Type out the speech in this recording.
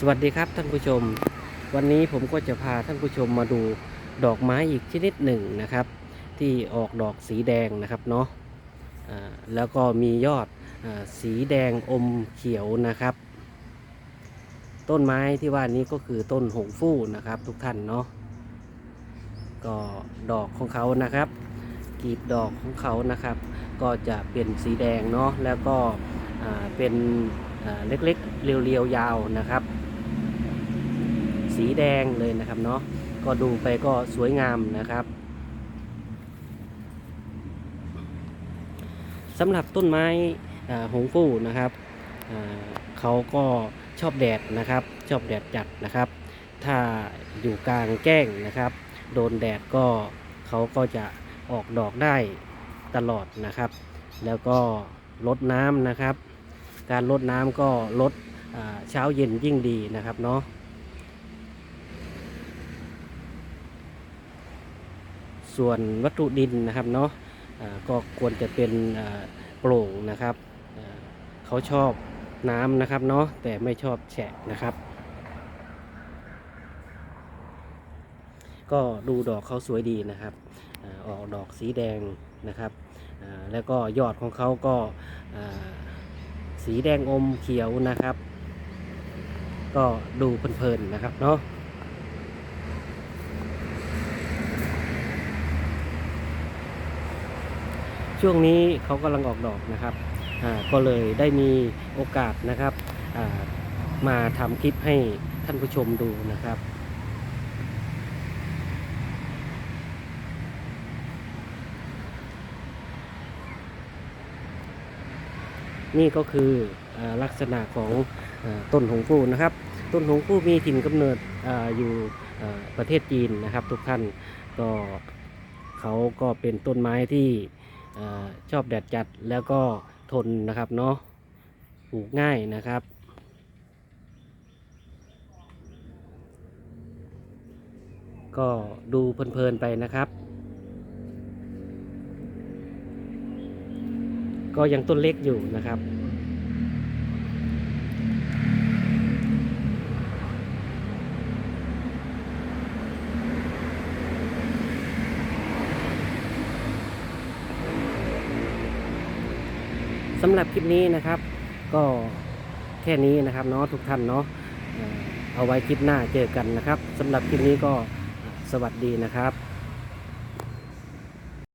สวัสดีครับท่านผู้ชม วันนี้ผมก็จะพาท่านผู้ชมมาดูดอกไม้อีกชนิดหนึ่งนะครับ ที่ออกดอกสีแดงนะครับเนาะอ่าแล้วก็มียอดอสีแดงอมเขียวนะครับ ต้นไม้ที่ว่านี้ก็คือต้นหงฟู่นะครับ ทุกท่านเนาะก็ดอกของเขานะครับกีบดอกของเขานะครับ ก็จะเป็นสีแดงเนาะแล้วก็เป็นเล็กๆ เรียวๆ ยาวนะครับ สีแดงเลยนะครับเนาะก็ดูไปก็สวยงามนะครับสำหรับต้นไม้หงฟู่นะครับเขาก็ชอบแดดนะครับ ชอบแดดจัดนะครับ ถ้าอยู่กลางแจ้งนะครับ โดนแดดก็เขาก็จะออกดอกได้ตลอดนะครับ แล้วก็ลดน้ำนะครับ การลดน้ำก็ลดเช้าเย็นยิ่งดีนะครับเนาะ ส่วนวัตถุดินนะครับเนาะก็ควรจะเป็นโปร่งนะครับเขาชอบน้ำนะครับเนาะแต่ไม่ชอบแฉะนะครับ ก็ดูดอกเขาสวยดีนะครับออกดอกสีแดงนะครับแล้วก็ยอดของเขาก็สีแดงอมเขียวนะครับ ก็ดูเพลินๆนะครับเนาะ ช่วงนี้เขากำลังออกดอกนะครับก็เลยได้มีโอกาสนะครับามาทำคลิปให้ท่านผู้ชมดูนะครับนี่ก็คืออลักษณะของอต้นหงฟูนะครับ ต้นหงฟูมีถิ่นกำเนิดออยู่อ่ประเทศจีนนะครับ ทุกท่านก็เขาก็เป็นต้นไม้ที่ อชอบแดดจัดแล้วก็ทนนะครับเนาะปลูกง่ายนะครับ ก็ดูเพลินๆไปนะครับ ก็ยังต้นเล็กอยู่นะครับ สำหรับคลิปนี้นะครับ ก็แค่นี้นะครับเนาะทุกท่านเนาะเอ่อเอาไว้คลิปหน้าเจอกันนะครับสำหรับคลิปนี้ก็สวัสดีนะครับ